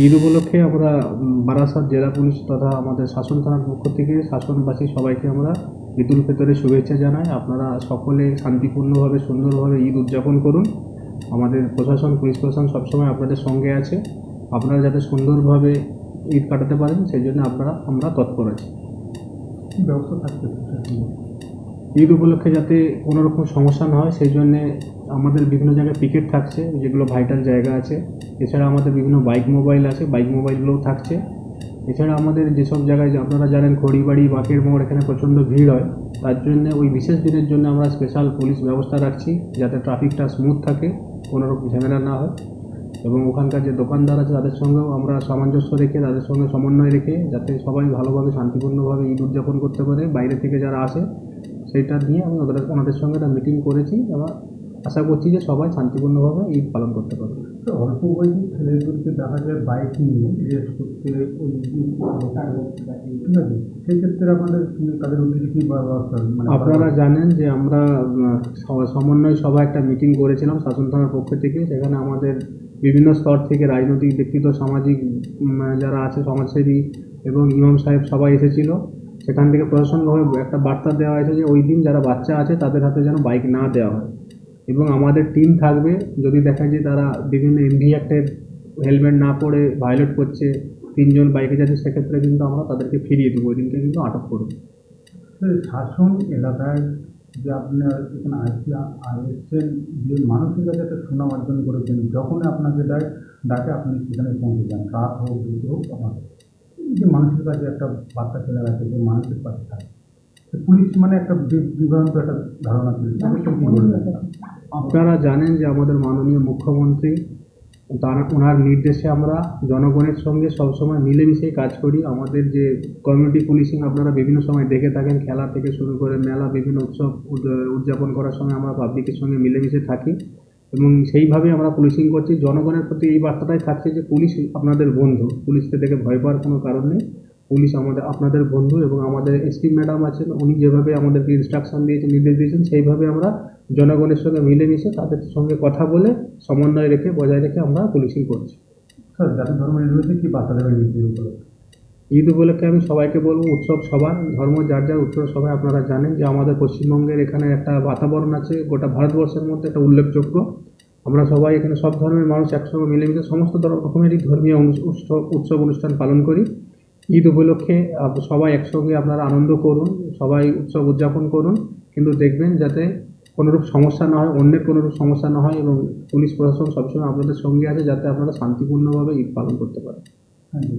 ঈদ উপলক্ষে আমরা বারাসাত জেলা পুলিশ তথা আমাদের শাসন থানার পক্ষ থেকে শাসনবাসী সবাইকে আমরা ঈদ উল ফিতরের শুভেচ্ছা জানাই। আপনারা সকলে শান্তিপূর্ণভাবে, সুন্দরভাবে ঈদ উদযাপন করুন। আমাদের প্রশাসন, পুলিশ প্রশাসন সবসময় আপনাদের সঙ্গে আছে। আপনারা যাতে সুন্দরভাবে ঈদ কাটাতে পারেন, সেই জন্য আপনারা, আমরা তৎপর আছি। ব্যবস্থা প্রশাসনের? ঈদ উপলক্ষে যাতে কোনো রকম সমস্যা না হয়, সেই জন্যে আমাদের বিভিন্ন জায়গায় পিকেট থাকছে, যেগুলো ভাইটাল জায়গা আছে। এছাড়া আমাদের বিভিন্ন বাইক মোবাইল আছে, বাইক মোবাইলগুলোও থাকছে। এছাড়া আমাদের যেসব জায়গায় আপনারা জানেন, খড়িবাড়ি, বাঁকের মোড়, এখানে প্রচণ্ড ভিড় হয়। তার জন্য ওই বিশেষ দিনের জন্য আমরা স্পেশাল পুলিশ ব্যবস্থা রাখছি, যাতে ট্রাফিকটা স্মুথ থাকে, কোনো রকম ঝামেলা না হয়। এবং ওখানকার যে দোকানদার আছে, তাদের সঙ্গেও আমরা সামঞ্জস্য রেখে, তাদের সঙ্গে সমন্বয় রেখে, যাতে সবাই ভালোভাবে, শান্তিপূর্ণভাবে ঈদ উদযাপন করতে পারে। বাইরে থেকে যারা আসে সেইটা নিয়ে আমি ওদের ওনাদের সঙ্গে একটা মিটিং করেছি। এবং আশা করছি যে সবাই শান্তিপূর্ণভাবে ঈদ পালন করতে পারবে। অল্প বয়সী ছেলেদেরকে দেখা যায় বাইক নিয়ে রেস করতে ওই ঠিক আছে? সেক্ষেত্রে আপনাদের তাদের উদ্দেশ্যে কি ব্যবস্থা মানে আপনারা জানেন যে আমরা সমন্বয় সভা একটা মিটিং করেছিলাম শাসন থানার পক্ষ থেকে। সেখানে আমাদের বিভিন্ন স্তর থেকে রাজনৈতিক ব্যক্তিত্ব সামাজিক যারা আছে সমাজসেবী এবং ইমাম সাহেব সবাই এসেছিল। সেখান থেকে প্রশাসনভাবে একটা বার্তা দেওয়া হয়েছে যে ওই দিন যারা বাচ্চা আছে তাদের হাতে যেন বাইক না দেওয়া হয়। এবং আমাদের টিম থাকবে, যদি দেখা যায় তারা বিভিন্ন এমভি অ্যাক্টের হেলমেট না পরে ভায়োলেট করছে, তিনজন বাইকে যাচ্ছে, সেক্ষেত্রে কিন্তু আমরা তাদেরকে ফিরিয়ে দেবো ওই দিনকে কিন্তু আটক করব। শাসন এলাকায় যে আপনার এখানে আর এসছেন যে মানুষের কাছে একটা সুনাম অর্জন করেছেন যখন আপনাকে ডাক, ডাকে আপনি সেখানে পৌঁছে যান রাত হোক দুটো হোক। যে মানুষের কাছে একটা বার্তা চলে গেছে যে মানুষের পাশে থাকে। পুলিশ মানে একটা বিভ্রান্ত একটা ধারণা ছিল আপনারা জানেন যে আমাদের মাননীয় মুখ্যমন্ত্রী তার ওনার নির্দেশে আমরা জনগণের সঙ্গে সবসময় মিলেমিশে কাজ করি। আমাদের যে কমিউনিটি পুলিশিং আপনারা বিভিন্ন সময় দেখে থাকেন খেলা থেকে শুরু করে মেলা বিভিন্ন উৎসব উদযাপন করার সময় আমরা পাবলিকের সঙ্গে মিলেমিশে থাকি। এবং সেইভাবে আমরা পুলিশিং করছি। জনগণের প্রতি এই বার্তাটাই থাকছে যে পুলিশ আপনাদের বন্ধু। পুলিশকে দেখে ভয় পাওয়ার কোনো কারণ নেই। পুলিশ আমাদের, আপনাদের বন্ধু এবং আমাদের এসপি ম্যাডাম আছেন। উনি যেভাবে আমাদেরকে ইনস্ট্রাকশন দিয়েছেন, নির্দেশ দিয়েছেন, সেইভাবে আমরা জনগণের সঙ্গে মিলেমিশে তাদের সঙ্গে কথা বলে সমন্বয় রেখে, বজায় রেখে আমরা পুলিশিং করছি। স্যার জাতি ধর্ম নির্বিশেষে কী বার্তা দেবেন ঈদ উপলক্ষে আমি সবাইকে বলব, উৎসব সবার, ধর্ম যার যার উৎসব সবাই আপনারা জানেন যে আমাদের পশ্চিমবঙ্গের এখানে একটা বাতাবরণ আছে, গোটা ভারতবর্ষের মধ্যে একটা উল্লেখযোগ্য। আমরা সবাই এখানে সব ধর্মের মানুষ একসঙ্গে মিলেমিশে সমস্ত রকমেরই ধর্মীয় উৎসব উৎসব অনুষ্ঠান পালন করি। ঈদ উপলক্ষে সবাই একসঙ্গে আপনারা আনন্দ করুন, সবাই উৎসব উদযাপন করুন, কিন্তু দেখবেন যাতে কোনোরূপ সমস্যা না হয়, অন্যের কোনোরূপ সমস্যা না হয় এবং পুলিশ প্রশাসন সবসময় আপনাদের সঙ্গে আছে যাতে আপনারা শান্তিপূর্ণভাবে ঈদ পালন করতে পারেন। ইউ